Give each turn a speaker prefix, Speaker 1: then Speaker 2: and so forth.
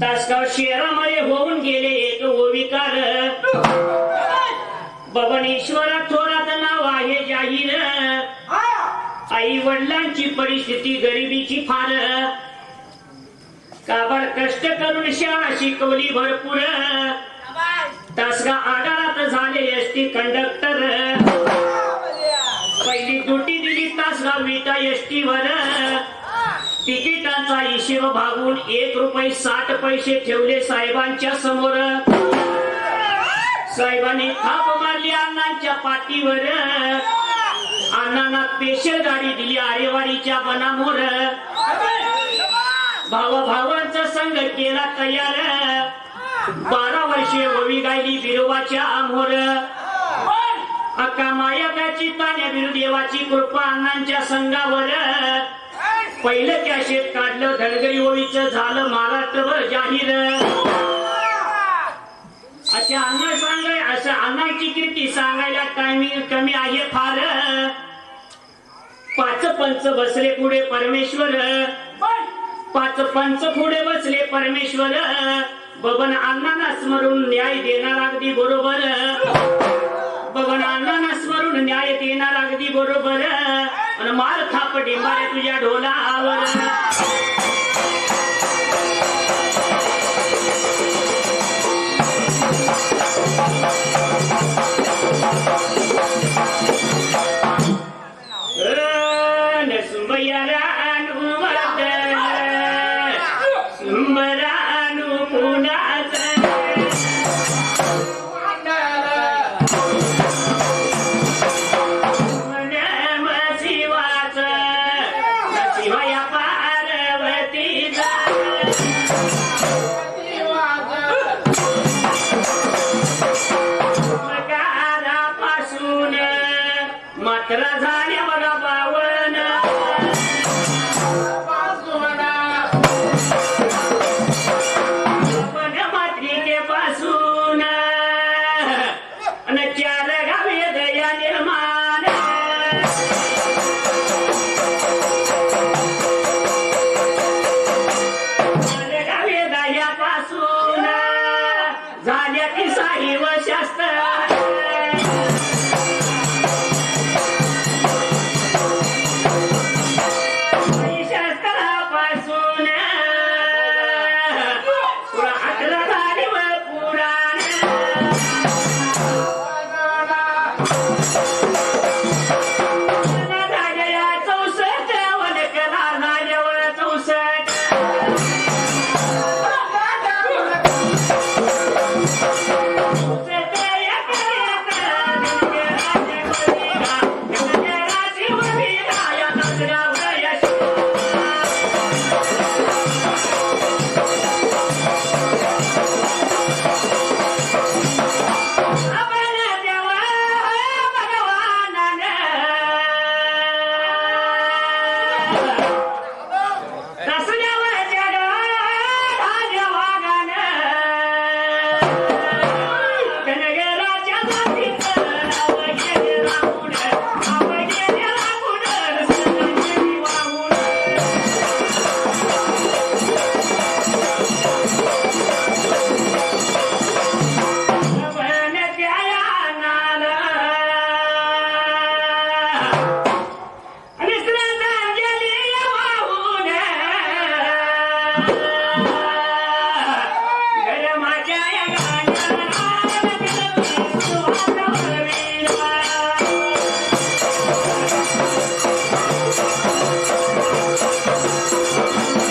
Speaker 1: तासगाव शहरामध्ये होऊन गेले तो विकार भवनेश्वर थोरात नाव आहे जाहीर. आई वडिलांची परिस्थिती गरिबीची फार. काबर कष्ट करून शाळा शिकवली भरपूर. तासगा आगारात झाले एसटी कंडक्टर. पहिली दुटी दिली तासगाव विटा एसटी वर शिव भागून एक रुपये साठ पैसे ठेवले साहेबांच्या समोर. साहेबांनी थाप मारली अण्णांच्या पाठीवर. अण्णांना स्पेशल गाडी दिली आरेवाडीच्या बनामोर भावा भावांचा संघ केला तयार. बारा वर्षे ओवी गायली बिरोबाच्या आमोर. अक्का मायाकाची तान्या बिरुदेवाची कृपा अण्णांच्या संघावर. पहिलं कॅशेट काढलं धनगरी ओळीचं झालं महाराष्ट्रभर जाहीर. अच्छा अण्णा सांगाय असं अण्णाची कीर्ती सांगायला टायमिंग कमी आहे फार. पाच पंच बसले पुढे परमेश्वर. पाच पंच पुढे बसले परमेश्वर. बबन अण्णांना स्मरून न्याय देणार अगदी बरोबर. बबन अण्णांना स्मरून न्याय देणार अगदी बरोबर. અને માર થાપડી મારે તુજા ઢોલા આવા. અને ત્યારે